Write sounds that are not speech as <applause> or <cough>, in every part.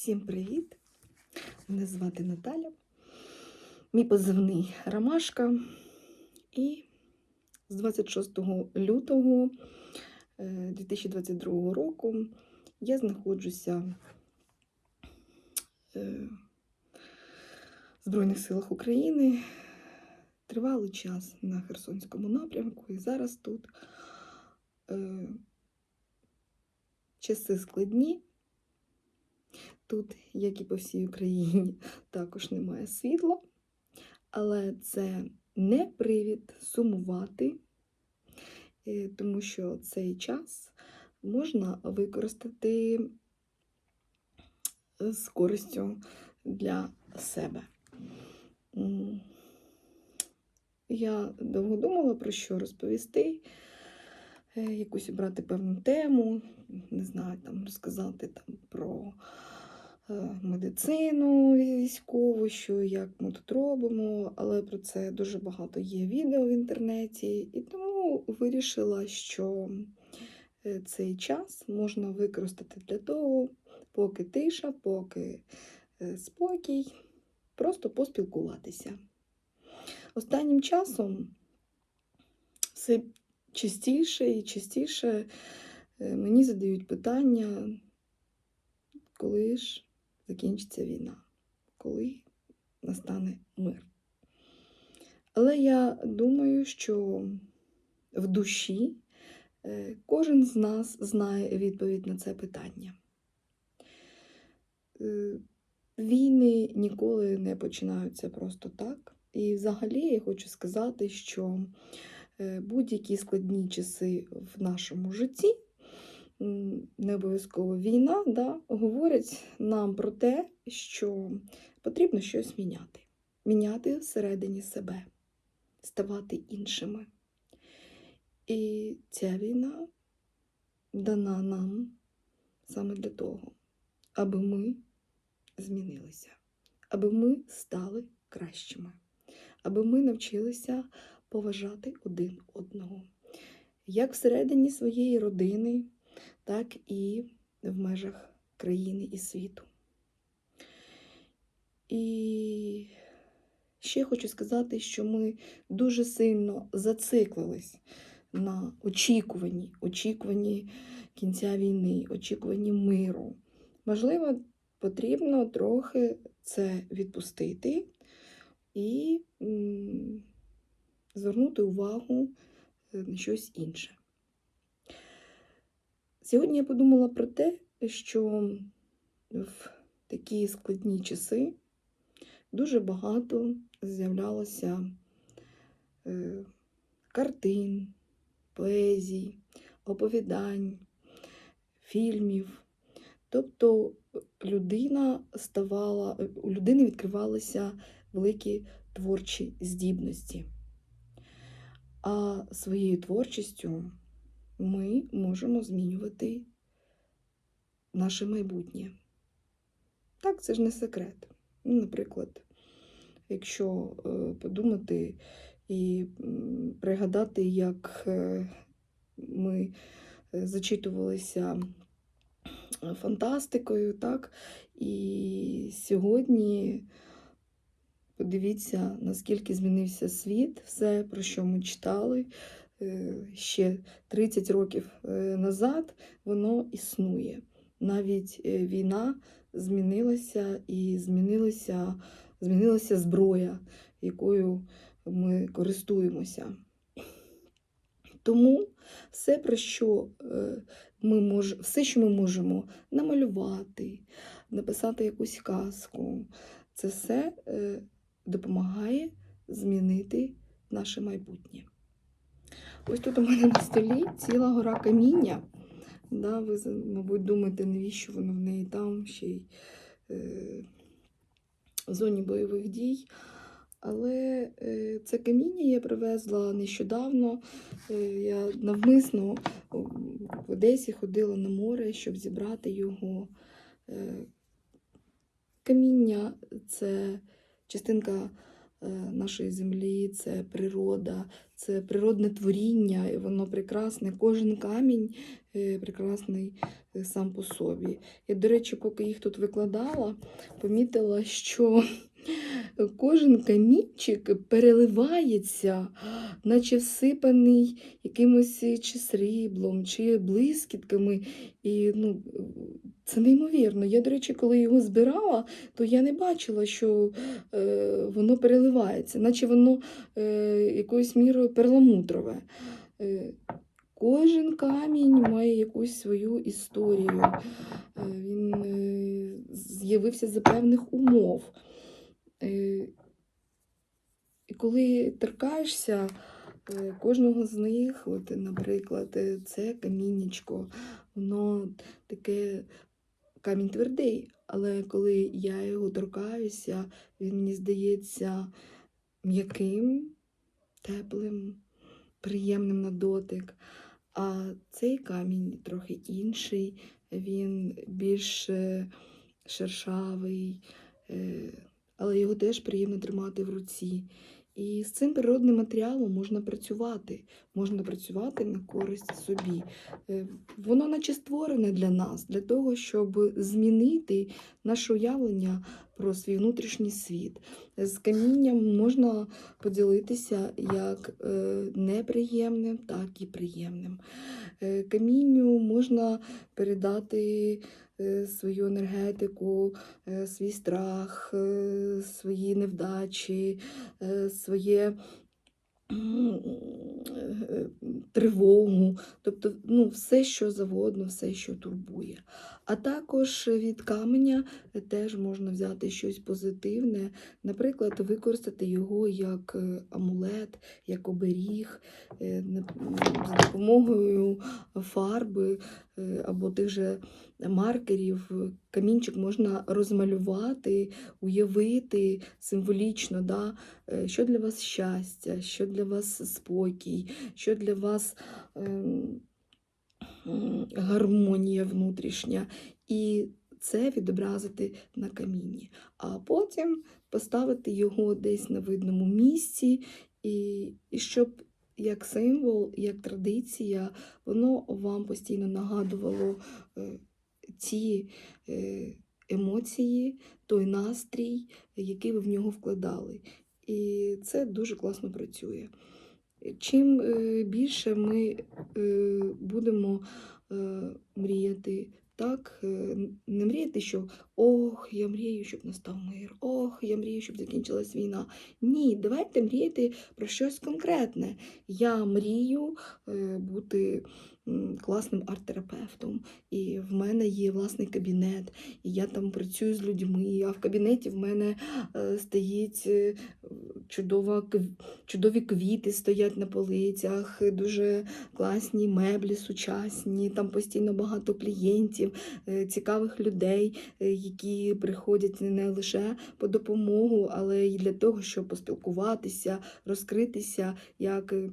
Всім привіт! Мене звати Наталя. Мій позивний Ромашка. І з 26 лютого е, 2022 року я знаходжуся е, в Збройних силах України. Тривалий час на Херсонському напрямку, і зараз тут е, часи складні. Тут, як і по всій Україні, <laughs> також немає світла, але це не привід сумувати, е, тому що цей час можна використати з користю для себе. Я довго думала про що розповісти, е, якусь обрати певну тему, не знаю, там розказати там про е, медицину військову, що як ми тут робимо, але про це дуже багато є відео в інтернеті, і тому вирішила, що е, цей час можна використати для того, поки тиша, поки е, спокій, просто поспілкуватися. Останнім часом все частіше і частіше е, мені задають питання, коли ж закінчиться війна, коли настане мир. Але я думаю, що в душі е, кожен з нас знає відповідь на це питання. Е, Війни ніколи не починаються просто так. І взагалі я хочу сказати, що будь-які складні часи в нашому житті, не обов'язково війна, да, говорять нам про те, що потрібно щось міняти. Міняти всередині себе, ставати іншими. І ця війна дана нам саме для того, аби ми змінилися, аби ми стали кращими, аби ми навчилися поважати один одного, як всередині своєї родини, так і в межах країни і світу. І ще хочу сказати, що ми дуже сильно зациклились на очікуванні, очікуванні кінця війни, очікуванні миру. Можливо, потрібно трохи це відпустити і звернути увагу е, на щось інше. Сьогодні я подумала про те, що в такі складні часи дуже багато з'являлося е, картин, поезій, оповідань, фільмів. Тобто людина ставала, у людини відкривалися великі творчі здібності. А своєю творчістю ми можемо змінювати наше майбутнє. Так, це ж не секрет. Ну, Наприклад, якщо е, подумати і пригадати, як е, ми е, зачитувалися фантастикою, так? І сьогодні подивіться, наскільки змінився світ, все, про що ми читали е, ще 30 років е, назад, воно існує. Навіть е, війна змінилася і змінилася, змінилася зброя, якою ми користуємося. Тому все, про що ми мож... все, що ми можемо намалювати, написати якусь казку, це все допомагає змінити наше майбутнє. Ось тут у мене на столі ціла гора каміння. Да, ви, мабуть, думаєте, навіщо воно в неї там ще й е, в зоні бойових дій. Але е, це каміння я привезла нещодавно. Е, я навмисно в Одесі ходила на море, щоб зібрати його. Е, каміння це частинка е, нашої землі, це природа, це природне творіння, і воно прекрасне. Кожен камінь е, прекрасний е, сам по собі. Я, до речі, поки їх тут викладала, помітила, що кожен камінчик переливається, наче всипаний якимось чи сріблом, чи блискітками. І ну, це неймовірно. Я, до речі, коли його збирала, то я не бачила, що е, воно переливається, наче воно е, якоюсь мірою перламутрове. Е, Кожен камінь має якусь свою історію. Е, Він е, з'явився за певних умов. Е, І коли торкаєшся е, кожного з них, от, наприклад, е, це каміннячко, воно таке камінь твердий, але коли я його торкаюся, він мені здається м'яким, теплим, приємним на дотик. А цей камінь трохи інший, він більш шершавий, але його теж приємно тримати в руці. І з цим природним матеріалом можна працювати, можна працювати на користь собі. Е, Воно наче створене для нас, для того, щоб змінити наше уявлення про свій внутрішній світ. З камінням можна поділитися як е, неприємним, так і приємним. Е, Камінню можна передати свою енергетику, е, свій страх, е, свої невдачі, е, своє е, тривогу, тобто ну, все, що завгодно, все, що турбує. А також від каменя теж можна взяти щось позитивне, наприклад, використати його як е, амулет, як оберіг, е, за допомогою фарби е, або тих же маркерів. Камінчик можна розмалювати, уявити символічно, да, е, що для вас щастя, що для вас спокій, що для вас ем, гармонія внутрішня. І це відобразити на камінні, а потім поставити його десь на видному місці, і, і щоб як символ, як традиція, воно вам постійно нагадувало е, ті е, емоції, той настрій, який ви в нього вкладали. І це дуже класно працює. Чим е, більше ми е, будемо мріяти, так, не мріяти, що ох, я мрію, щоб настав мир, ох, я мрію, щоб закінчилась війна. Ні, давайте мріяти про щось конкретне. Я мрію е, бути класним арт-терапевтом, і в мене є власний кабінет, і я там працюю з людьми, а в кабінеті в мене е, стоїть е, чудова, чудові квіти стоять на полицях, дуже класні меблі сучасні, там постійно багато клієнтів, цікавих людей, які приходять не лише по допомогу, але й для того, щоб поспілкуватися, розкритися як е,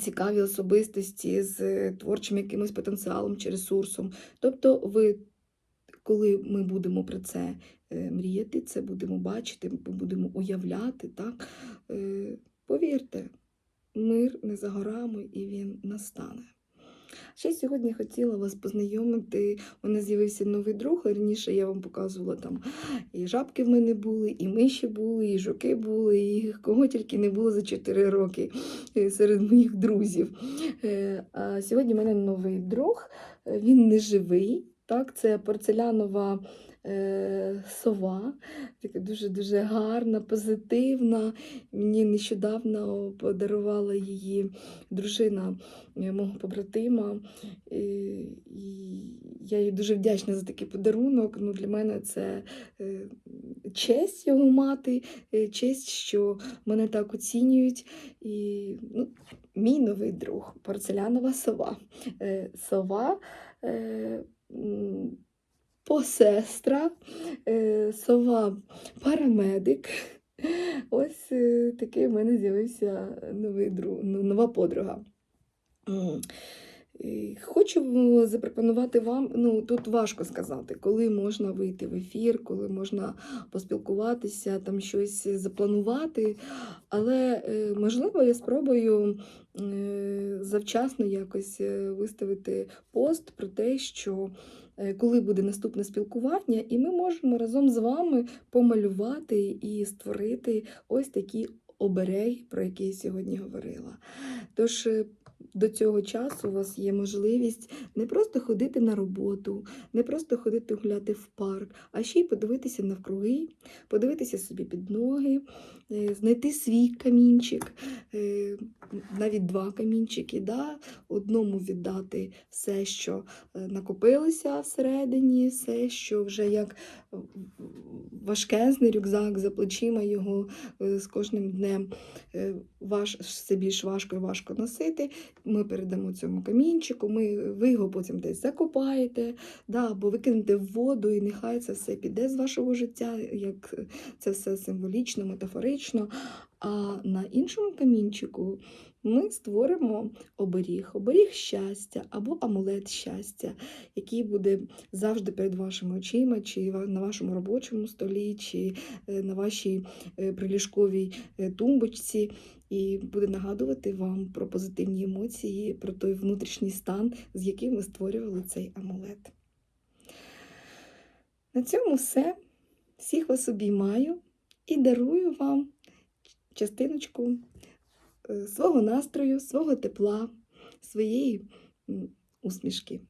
цікаві особистості з творчим якимось потенціалом чи ресурсом. Тобто, ви, коли ми будемо про це е, мріяти, це будемо бачити, ми будемо уявляти, так? Е, Повірте, мир не за горами і він настане. Ще сьогодні хотіла вас познайомити. У мене з'явився новий друг. Раніше я вам показувала там і жабки в мене були, і миші були, і жуки були, і кого тільки не було за 4 роки е, серед моїх друзів. Е, А сьогодні в мене новий друг, він не живий. Так, це порцелянова е, сова, така дуже-дуже гарна, позитивна. Мені нещодавно подарувала її дружина е, мого побратима. І, і я їй дуже вдячна за такий подарунок. Ну, для мене це е, честь його мати, е, честь, що мене так оцінюють. І ну, мій новий друг порцелянова сова. Е, Сова. Е, посестра, е, сова парамедик. Ось е, такий в мене з'явився новий друг, ну, нова подруга. Хочу запропонувати вам, ну тут важко сказати, коли можна вийти в ефір, коли можна поспілкуватися, там щось запланувати. Але е, можливо, я спробую завчасно якось е, виставити пост про те, що е, коли буде наступне спілкування, і ми можемо разом з вами помалювати і створити ось такі обереги, про які я сьогодні говорила. Тож е, до цього часу у вас є можливість не просто ходити на роботу, не просто ходити гуляти в парк, а ще й подивитися навкруги, подивитися собі під ноги, е, знайти свій камінчик, е, навіть два камінчики, да? одному віддати все, що е, накопилося всередині, все, що вже як важкезний рюкзак за плечима його з кожним днем важ, все більш важко і важко носити. Ми передамо цьому камінчику, ми, ви його потім десь закопаєте, да, або викинете в воду, і нехай це все піде з вашого життя, як це все символічно, метафорично. А на іншому камінчику ми створимо оберіг, оберіг щастя або амулет щастя, який буде завжди перед вашими очима, чи на вашому робочому столі, чи е, на вашій е, приліжковій е, тумбочці, і буде нагадувати вам про позитивні емоції, про той внутрішній стан, з яким ви створювали цей амулет. На цьому все. Всіх вас обіймаю і дарую вам частиночку е, свого настрою, свого тепла, своєї усмішки.